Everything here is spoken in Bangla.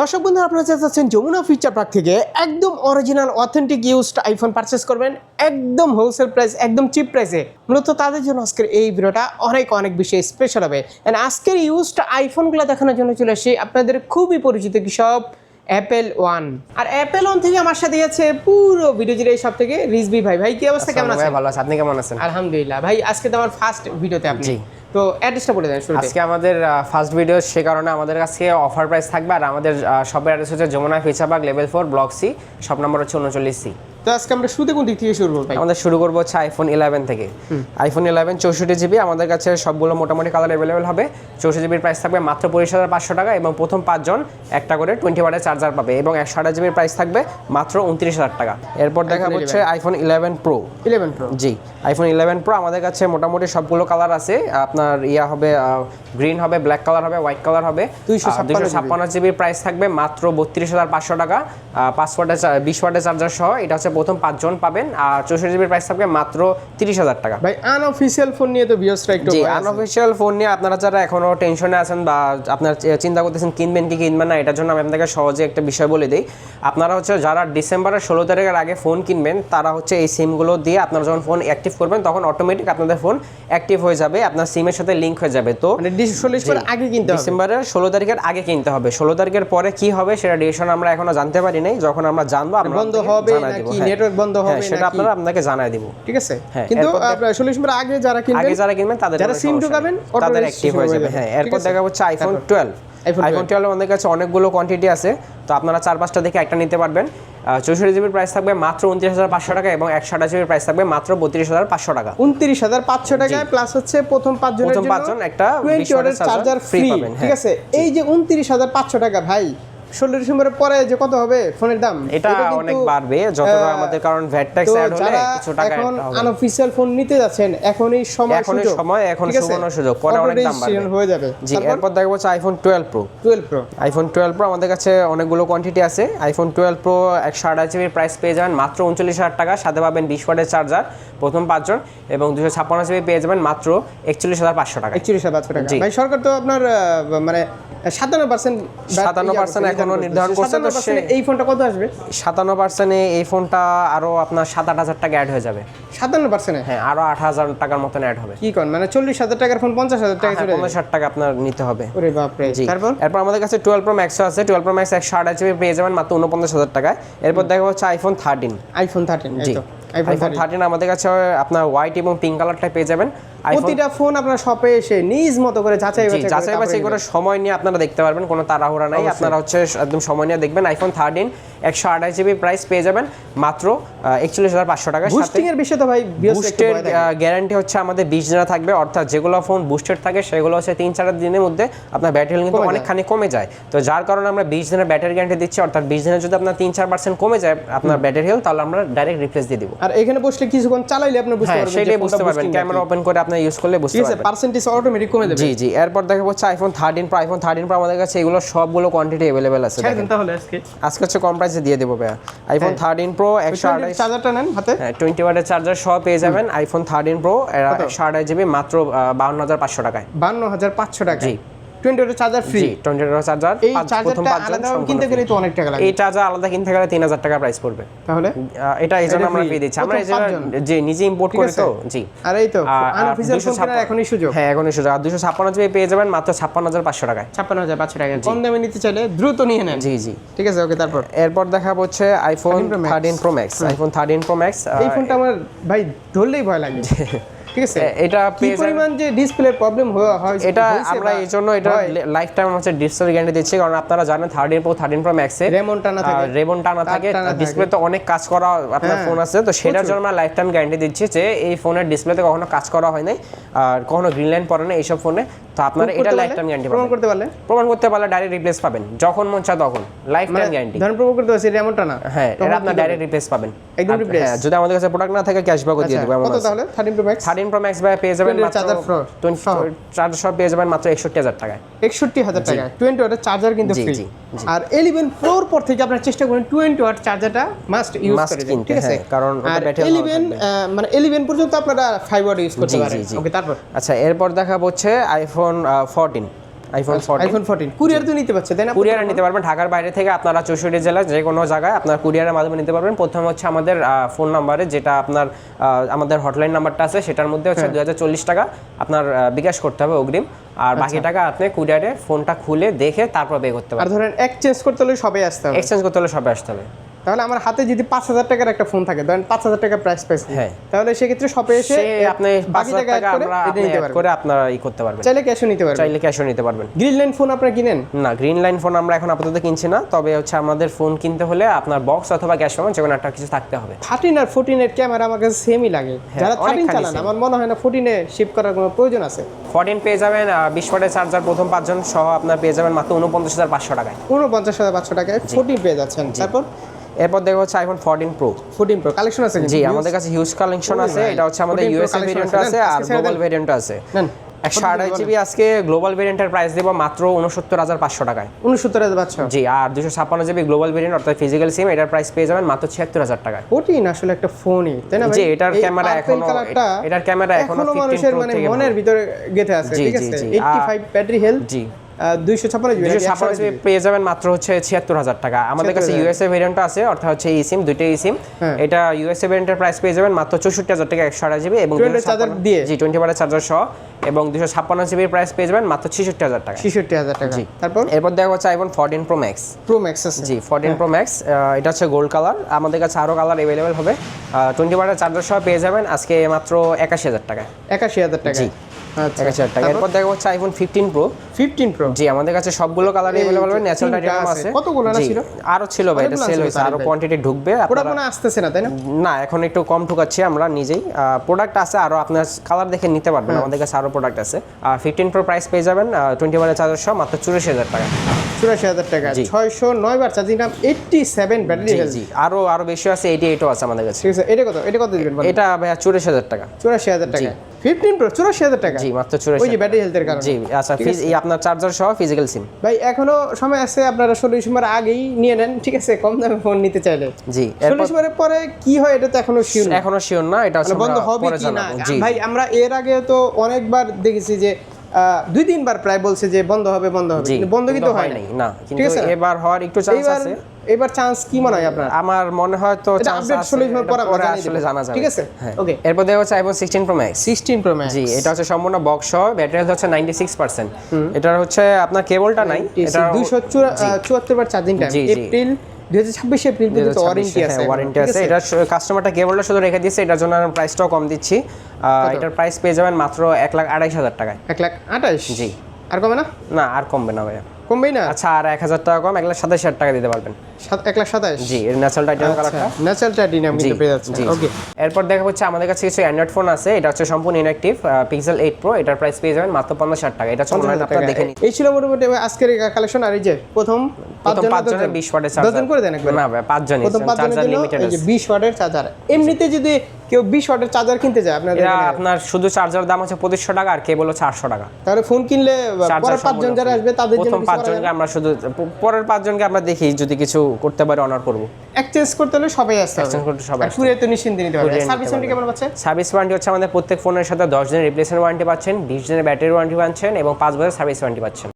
দর্শক বন্ধু আপনারা চাচ্ছেন যমুনা ফিচার পার্ক থেকে একদম original authentic used iPhone purchase করবেন একদম হোলসেল প্রাইস একদম চিপ প্রাইসে মূলত তাদের জন্য আজকের এই ভিডিওটা অনেক অনেক বেশি স্পেশাল হবে। অ্যান্ড আজকের ইউজড আইফোনগুলো দেখানোর জন্য চলে আসি আপনাদের খুবই পরিচিত কি সব? অ্যাপেল ওয়ান আর অ্যাপেল ওয়ান থেকে আমার সাথে আছে পুরো ভিডিও জুড়ে এই সব থেকে রিজবি ভাই। ভাই কি অবস্থা? কেমন আছেন? ভালো আছে আপনি কেমন আছেন? আলহামদুলিল্লাহ। ভাই আজকে তো আমার ফার্স্ট ভিডিওতে আপনি। তো অ্যাড্রেসটা বলে দেন শুরুতে আজকে আমাদের ফার্স্ট ভিডিও সে কারণে আমাদের কাছে অফার প্রাইস থাকবে, আর আমাদের শপের অ্যাড্রেস হচ্ছে Jamuna ফিচাবাগ level four block C shop number হচ্ছে উনচল্লিশ সি তো আজকে আমরা শুরুতে কোন দিক থেকে শুরু করব ভাই? আমাদের শুরু করব হচ্ছে আইফোন ইলেভেন থেকে। আইফোন ইলেভেন চৌষট্টি জিবি আমাদের কাছে সবগুলো মোটামুটি কালার অ্যাভেলেবেল হবে। চৌষট্টি জিবির প্রাইস থাকবে মাত্র পঁচিশ হাজার পাঁচশো টাকা এবং প্রথম পাঁচজন একটা করে টোয়েন্টি ওয়াটের চার্জার পাবে এবং একশো আঠাশ জিবির প্রাইস থাকবে মাত্র উনত্রিশ হাজার টাকা। এরপর দেখা হচ্ছে iPhone eleven pro eleven pro জি আইফোন ইলেভেন প্রো আমাদের কাছে মোটামুটি সবগুলো কালার আছে। আপনার ইয়া হবে গ্রিন হবে ব্ল্যাক কালার হবে হোয়াইট কালার হবে। 256 দুশো ছাপ্পান্ন জিবির প্রাইস থাকবে মাত্র বত্রিশ হাজার পাঁচশো টাকা। পাঁচ ওয়াটের বিশ ওয়াটের চার্জার সহ। এটা হচ্ছে প্রথম পাঁচজন পাবেন আর চৌষট্টি জিবির প্রাইস থাকবে মাত্র তিরিশ হাজার টাকা। ভাই আনঅফিসিয়াল ফোন নিয়ে তো ভিউসরা একটু আনঅফিসিয়াল ফোন নিয়ে আপনারা যারা এখনও টেনশনে আছেন বা আপনার চিন্তা করতেছেন কিনবেন কি কিনবেন না এটার জন্য আমি আপনাকে সহজে একটা বিষয় বলে দিই। আপনারা হচ্ছে যারা ডিসেম্বরের ষোলো তারিখের আগে ফোন কিনবেন তারা হচ্ছে এই সিমগুলো দিয়ে আপনারা যখন ফোন অ্যাক্টিভ করবেন তখন অটোমেটিক আপনাদের ফোন অ্যাক্টিভ হয়ে যাবে আপনার সিমের সাথে লিঙ্ক হয়ে যাবে। তো মানে আগে কিনতে হবে। ডিসেম্বরের ষোলো তারিখের আগে কিনতে হবে। ষোলো তারিখের পরে কি হবে সেটা ডিসিশন আমরা এখনও জানতে পারি নাই। যখন আমরা জানব আমরা বন্ধ হবে হ্যাঁ। নেটওয়ার্ক বন্ধ হ্যাঁ, হবে সেটা আপনারা আপনাকে জানায় দিব ঠিক আছে হ্যাঁ, কিন্তু পর আগে যারা কিনবেন আগে যারা কিনবেন তাদের যারা সিম ঢুকাবেন। তাদের অ্যাক্টিভ হয়ে যাবে। হ্যাঁ এরপর দেখা হচ্ছে আইফোন তারপর? টুয়েলভ iPhone আইফোন টুয়েলভ আমাদের কাছে অনেকগুলো কোয়ান্টিটি আছে তো আপনারা চার পাঁচটা দেখে একটা নিতে পারবেন চৌষট্টি জিবির প্রাইস থাকবে মাত্র উনত্রিশ হাজার পাঁচশো টাকা এবং একশো আঠাশ জিবির প্রাইস থাকবে মাত্র বত্রিশ হাজার পাঁচশো টাকা উনত্রিশ হাজার পাঁচশো টাকায় প্লাস হচ্ছে প্রথম পাঁচ জনের প্রথম পাঁচজন একটা টোয়েন্টি 20 ওয়াটের ওয়াটের চার্জার ফ্রি পাবেন, ঠিক। আছে এই যে উনত্রিশ হাজার পাঁচশো টাকা ভাই ষোলো ডিসেম্বরের পরে যে কত হবে ফোনের দাম? এটা অনেক বাড়বে যতটা আমাদের কারণ ভ্যাট ট্যাক্স অ্যাড হলে কিছু টাকা এখন আনঅফিসিয়াল ফোন নিতে যাচ্ছেন এখনই সময় সুযোগ, সময়, এখন সুবর্ণ সুযোগ, পরে অনেক দাম বাড়বে। হয়ে যাবে। জি এরপর দেখা হচ্ছে iPhone twelve pro twelve pro iPhone twelve pro আমাদের কাছে অনেকগুলো কোয়ান্টিটি আছে। আইফোন টুয়েলভ প্রো একশো আঠাশ জিবির প্রাইস পেয়ে যাবেন মাত্র উনচল্লিশ হাজার টাকা। সাথে পাবেন বিশ ওয়াটের চার্জার প্রথম পাঁচজন এবং দুশো ছাপ্পান্ন জিবি পেয়ে যাবেন মাত্র একচল্লিশ হাজার পাঁচশো টাকা একচল্লিশ হাজার পাঁচশো টাকা। জি। ভাই সরকার তো আপনার মানে সাতান্ন পার্সেন্ট 57% এখনও নির্ধারণ করছে, তো এই ফোনটা কত আসবে? সাতান্ন পার্সেন্টে এই ফোনটা আরও আপনার সাত আট হাজার টাকা অ্যাড হয়ে যাবে। সাতান্ন পার্সেন্টে হ্যাঁ আরও আট হাজার টাকার মতন অ্যাড হবে। কি কন? মানে চল্লিশ হাজার টাকার ফোন পঞ্চাশ হাজার টাকা হ্যাঁ চলে পঞ্চাশ ষাট টাকা আপনার নিতে হবে। ওরে বাপরে। তারপর? এরপর আমাদের কাছে টুয়েলভ প্রো ম্যাক্সও আছে। টুয়েলভ প্রো ম্যাক্স একশো আঠাশ জিবি পেয়ে যাবেন মাত্র উনপঞ্চাশ হাজার টাকায়। এরপর দেখা হচ্ছে আইফোন থার্টিন আইফোন থার্টিন জি। আইফোন থার্টিন আমাদের কাছে আপনার হোয়াইট এবং পিঙ্ক কালারটা পেয়ে যাবেন। প্রতিটা ফোন আপনার শপে এসে নিজ মতো করে যাচাই বাছাই যাচাই বাছাই করে সময় নিয়ে আপনারা দেখতে পারবেন কোনো তাড়াহুড়া নাই। আপনারা হচ্ছে একদম সময় নিয়ে দেখবেন আইফোন থার্টিন একশো আঠাশ জিবি প্রাইস পেয়ে যাবেন মাত্র একচল্লিশ হাজার পাঁচশো সাথে। বুস্টিং এর বিষয়ে তো ভাই বুস্টের গ্যারান্টি হচ্ছে আমাদের বিশ দিনে থাকবে অর্থাৎ যেগুলো ফোন বুস্টেড থাকে সেগুলো হচ্ছে তিন চার দিনের মধ্যে আপনার ব্যাটারি কিন্তু অনেকখানি কমে যায়। তো যার কারণে আমরা বিশ দিনের ব্যাটারি গ্যারান্টি দিচ্ছি অর্থাৎ বিশ দিনে যদি আপনার তিন চার পার্সেন্ট কমে যায় আপনার ব্যাটারি হেলথ তাহলে আমরা ডাইরেক্ট রিপ্লেস দিয়ে দিব। আর এখানে বসলে কিছুক্ষণ চালাইলে আপনি বুঝতে হ্যাঁ পারবেন সেটাই বুঝতে পারবেন। ক্যামেরা ওপেন করে আপনি ইউজ করলে বুঝতে পারবেন। পার্সেন্টেজ অটোমেটিক কমে যাবে। জি জি এরপর দেখা হচ্ছে iPhone thirteen pro iPhone thirteen pro আমাদের কাছে এগুলো সবগুলো কোয়ান্টিটি अवेलेबल আছে দেখেন। তাহলে আজকে। আজকে হচ্ছে কম প্রাইসে দিয়ে দেব ভাই আইফোন থার্টিন প্রো একশো আঠাশ চার্জারটা নেন হাতে। হ্যাঁ টোয়েন্টি ওয়াটের চার্জার সব পেয়ে যাবেন। আইফোন থার্টিন প্রো একশো আঠাশ জিবি মাত্র বাউন্ন হাজার পাঁচশো টাকায়। বান্ন হাজার পাঁচশো টাকা জি। Twenty charger free twenty charger এই চার্জারটা আলাদা কিনতে গেলে তো অনেক টাকা লাগে এই চার্জার আলাদা কিনতে গেলে তিন হাজার টাকা প্রাইস পড়বে। তাহলে? এটা এই জন্য আমরা free। পেয়ে দিচ্ছি। আমরা এই জন্য যে নিজে ইম্পোর্ট করি তো জি। আর এই তো আর- আর আনঅফিসিয়াল ফোন কেনার এখনই সুযোগ। হ্যাঁ এখনই সুযোগ। আর দুশো ছাপ্পান্ন জিবি পেয়ে যাবেন মাত্র ছাপ্পান্ন হাজার পাঁচশো টাকায়। ছাপ্পান্ন হাজার পাঁচশো টাকা কম দামে নিতে চাইলে দ্রুত নিয়ে নেন। জি জি। ঠিক আছে ওকে তারপর? এরপর দেখা হচ্ছে iPhone 13 Pro thirteen pro max iPhone thirteen pro max এই ফোনটা আমার ভাই ধরলেই ভয় লাগে। ঠিক আছে? এটা কি পরিমাণ যে ডিসপ্লে প্রবলেম হয় এটা আমরা এই জন্য এটা লাইফ টাইম হচ্ছে ডিসপ্লে গ্যারান্টি দিচ্ছি কারণ আপনারা জানেন থার্টিন প্রো থার্টিন প্রো ম্যাক্সে রেমন টানা থাকে। রেবন টানা থাকে। ডিসপ্লে তো অনেক কাজ করা আপনার হ্যাঁ, ফোন আছে তো সেটার জন্য আমরা লাইফ টাইম গ্যারান্টি দিচ্ছি যে এই ফোনের ডিসপ্লেতে কখনো কাজ করা হয় নাই আর কখনো গ্রিন লাইন পড়ে না এইসব ফোনে তো আপনারা এটা লাইফ টাইম গ্যারান্টি প্রমাণ করতে পারলে? প্রমাণ করতে পারলে ডাইরেক্ট রিপ্লেস পাবেন যখন মন চায় তখন। লাইফ টাইম গ্যারান্টি ধরেন প্রমাণ করতে পারছি রেমন টানা। হ্যাঁ এটা আপনার ডাইরেক্ট রিপ্লেস পাবেন। একদম আর- replace? হ্যাঁ যদি আমাদের কাছে প্রোডাক্ট না থাকে ক্যাশব্যাকও দিয়ে আচ্ছা, দেবো এমন কত তাহলে? Thirteen pro max thirteen pro max ভাই পেয়ে যাবেন মাত্র চার্জার সহ। চার্জার সহ পেয়ে যাবেন মাত্র একষট্টি হাজার টাকায়। একষট্টি হাজার টাকা টোয়েন্টি ওয়াটের চার্জার কিন্তু ফ্রি। আর এলিভেন প্রোর পর থেকে আপনার চেষ্টা করেন টোয়েন্টি ওয়াট চার্জারটা মাস্ট ইউজ Must করে দিন, ঠিক আছে? হ্যাঁ, কারণ ওটা battery এলিভেন মানে এলিভেন পর্যন্ত আপনারা ফাইভ ওয়াট ইউজ করতে পারেন। ওকে তারপর? আচ্ছা এরপর দেখা হচ্ছে iPhone fourteen iPhone iPhone fourteen courier তো নিতে পারছে তাই না? কুরিয়ারে নিতে পারবেন ঢাকার বাইরে থেকে আপনারা চৌষট্টি জেলায় যে কোনো জায়গায় আপনার কুরিয়ারের মাধ্যমে নিতে পারবেন। প্রথম হচ্ছে আমাদের ফোন নাম্বারে যেটা আপনার আমাদের হটলাইন নাম্বারটা আছে সেটার মধ্যে হচ্ছে দুই হাজার চল্লিশ টাকা আপনার বিকাশ করতে হবে অগ্রিম। আর বাকি টাকা আপনি কুরিয়ারে ফোনটা খুলে দেখে তারপর পে করতে আর ধরেন এক্সচেঞ্জ করতে হলে সবাই আসতে হবে। এক্সচেঞ্জ করতে হলে সবে আসতে হবে। তাহলে আমার হাতে যদি পাঁচ হাজার টাকার একটা ফোন থাকে ধরেন পাঁচ হাজার টাকা প্রাইস পাইছে হ্যাঁ। তাহলে সেক্ষেত্রে শপে এসে আপনি বাকি টাকা করে আপনারা ই করতে পারবেন। চাইলে ক্যাশও নিতে পারবেন। চাইলে ক্যাশও নিতে পারবেন। গ্রিন লাইন ফোন আপনারা কিনেন? না গ্রিন লাইন ফোন আমরা এখন আপাতত কিনছি না তবে হচ্ছে আমাদের ফোন কিনতে হলে আপনার বক্স অথবা ক্যাশ যে একটা কিছু থাকতে হবে। থার্টিন আর ফোরটিনের ক্যামেরা আমার কাছে সেমই লাগে। যারা থার্টিন চালান আমার মনে হয় না ফোরটিনে শিফট করার কোনো প্রয়োজন আছে। ফোরটিন পেয়ে যাবেন বিশ ওয়াটের চার্জার প্রথম পাঁচজন সহ আপনার পেয়ে যাবেন মাত্র উনপঞ্চাশ হাজার পাঁচশো টাকায়। উনপঞ্চাশ হাজার পাঁচশো টাকায় ফোরটিন পেয়ে যাচ্ছেন। তারপর এরপর দেখো হচ্ছে iPhone fourteen pro fourteen pro collection আছে জি আমাদের কাছে হিউজ কালেকশন আছে এটা হচ্ছে আমাদের 14 ইউএসএ ভেরিয়েন্ট আছে, আর গ্লোবাল ভেরিয়েন্ট আছে। একশো আড়াই জিবি আজকে গ্লোবাল ভেরিয়েন্টের প্রাইস দেবো মাত্র উনসত্তর হাজার পাঁচশো টাকায়। উনসত্তর হাজার পাঁচশো? জি আর দুশো ছাপ্পান্ন জিবি গ্লোবাল ভেরিয়েন্ট অর্থাৎ ফিজিক্যাল সিম এটার প্রাইস পেয়ে যাবেন মাত্র ছিয়াত্তর হাজার টাকায়। ফোরটিন আসলে একটা ফোনই তাই না? জি, এটার ক্যামেরা এখনো- এটার ক্যামেরা এখনও 15 মানুষের মানে মনের ভিতরে গেঁথে আছে জি, ঠিক আছে? ফাইভ ব্যাটারি হেলথ জি। দুইশো ছাপ্পান্ন জিবি দুশো ছাপ্পান্ন জিবি পেয়ে যাবেন মাত্র হচ্ছে ছিয়াত্তর হাজার টাকা। আমাদের কাছে ইউএসএ ভেরিয়েন্ট আছে অর্থাৎ হচ্ছে ই সিম দুইটাই ই সিম। এটা ইউএসএ ভেরিয়েন্টের প্রাইস পেয়ে যাবেন মাত্র চৌষট্টি হাজার টাকা একশো আড়াই জিবি এবং চার্জার দিয়ে? জি টোয়েন্টি ওয়াটের চার্জার সহ এবং দুশো ছাপ্পান্ন জিবির প্রাইস পেয়ে যাবেন মাত্র ছেষট্টি হাজার টাকা। ছেষট্টি হাজার টাকা। জি। তারপর? এরপর দেখা হচ্ছে iPhone fourteen pro max pro max জি ফোরটিন প্রো ম্যাক্স এটা হচ্ছে গোল্ড কালার আমাদের কাছে আরও কালার অ্যাভেলেবেল হবে। টোয়েন্টি ওয়াটের চার্জার সহ পেয়ে যাবেন আজকে মাত্র একাশি হাজার টাকা একাশি হাজার টাকা জি। আচ্ছা। আমাদের কম ঢুকাচ্ছি আমরা নিজেই। দেখে নিতে পারবেন হ্যাঁ। আমাদের কাছে আরও প্রোডাক্ট আছে। ফিফটিন প্রো প্রাইস পেয়ে যাবেন টোয়েন্টি ওয়ানের চার্জারশো মাত্র চুরাশি হাজার টাকা। চুরাশি হাজার টাকা। ছয়শো নয় বার চার্জিং দাম এইটটি সেভেন ব্যাটারি আরও আরও বেশি আছে এইটি এইটও আছে আমাদের কাছে। ঠিক আছে এটা কত? এটা কত এটা ভাই চুরাশি হাজার টাকা। চুরাশি হাজার টাকা। ফিফটিন প্রো চুরাশি হাজার টাকা। জি মাত্র ওই যে ব্যাটারি হেলথের কারণে। জি আচ্ছা ফিজ এই আপনার চার্জার সহ ফিজিক্যাল সিম ভাই এখনও সময় আছে আপনারা ষোলো ডিসেম্বর আগেই নিয়ে নেন ঠিক আছে? কম দামে ফোন নিতে চাইলে। জি ষোলো এরপর ডিসেম্বরের পরে কি হয় এটা তো এখনও শিওর এখনও শিওর না এটা মানে বন্ধ হবে কি না? ভাই আমরা এর আগে তো অনেকবার দেখেছি যে দুই তিনবার প্রায় বলছে যে বন্ধ হবে বন্ধ হবে। কিন্তু বন্ধ কিন্তু হয় নাই। না ঠিক কিন্তু আছে? এবার হওয়ার একটু চান্স আছে। এবার চান্স কি মনে হয় আপনার? আমার মনে হয় তো চান্স ডিসেম্বর পরে আসলে। জানা যাবে। ঠিক আছে? হ্যাঁ। Okay. এরপর দেখা হচ্ছে iPhone sixteen pro max sixteen pro max জি এটা হচ্ছে সম্পূর্ণ বক্স সহ ব্যাটারি হেলথ হচ্ছে নাইনটি সিক্স পার্সেন্ট এটার হচ্ছে আপনার কেবলটা নাই। এটা দুইশো চুয়াত্তর বার চার্জিং টাইম। এপ্রিল দুই হাজার ছাব্বিশে এপ্রিল পর্যন্ত ওয়ারেন্টি আছে ওয়ারেন্টি আছে। এটা কাস্টমারটা কেবলটা শুধু রেখে দিয়েছে এটার জন্য আমি প্রাইসটাও কম দিচ্ছি। এটার প্রাইস পেয়ে যাবেন মাত্র এক লাখ আড়াইশ হাজার টাকায়। এক লাখ আঠাশ জি। আর কমবে না? না আর কমবে না ভাইয়া। কমবেই না? আচ্ছা আর এক হাজার টাকা কম এক লাখ সাতাশ হাজার টাকা দিতে পারবেন। এক লাখ সাতাশ? জি এর ন্যাচারাল টাইটেনিয়াম কালারটা ন্যাচারাল টাইটেনিয়াম কিন্তু পেয়ে যাচ্ছে। ওকে এরপর দেখা হচ্ছে আমাদের কাছে কিছু অ্যান্ড্রয়েড ফোন আছে এটা হচ্ছে সম্পূর্ণ ইনঅ্যাক্টিভ পিক্সেল এইট প্রো এটার প্রাইস পেয়ে যাবেন মাত্র পঞ্চাশ হাজার টাকা। এটা হচ্ছে আপনারা দেখে নিন এই ছিল মোটামুটি আজকের কালেকশন আর এই যে প্রথম পাঁচজনের বিশ ওয়াটের চার্জার করে দেন একবার। না ভাই পাঁচজনের চার্জার লিমিটেড এই যে বিশ ওয়াটের চার্জার এমনিতে যদি কেউ বিশ ওয়াটের চার্জার কিনতে যায় আপনাদের আপনার শুধু চার্জার দাম হচ্ছে পঁচিশশো টাকা আর কেবল হচ্ছে আটশো টাকা। তাহলে ফোন কিনলে পরের পাঁচজন যারা আসবে তাদের প্রথম পাঁচজনকে আমরা শুধু পরের পাঁচজনকে আমরা দেখি যদি কিছু করতে পারি অনার করব। এক্সচেঞ্জ করতে হলে সবাই আসতে Exchange করতে সবাই আর তো নিশ্চিন্তে নিতে পারবে। সার্ভিস ওয়ারেন্টি কেমন পাচ্ছে? সার্ভিস ওয়ারেন্টি হচ্ছে আমাদের প্রত্যেক ফোনের সাথে দশ দিনের রিপ্লেসমেন্ট ওয়ারেন্টি পাচ্ছেন বিশ দিনের ব্যাটারি ওয়ারেন্টি পাচ্ছেন এবং পাঁচ বছরের সার্ভিস ওয়ারেন্টি পাচ্ছেন।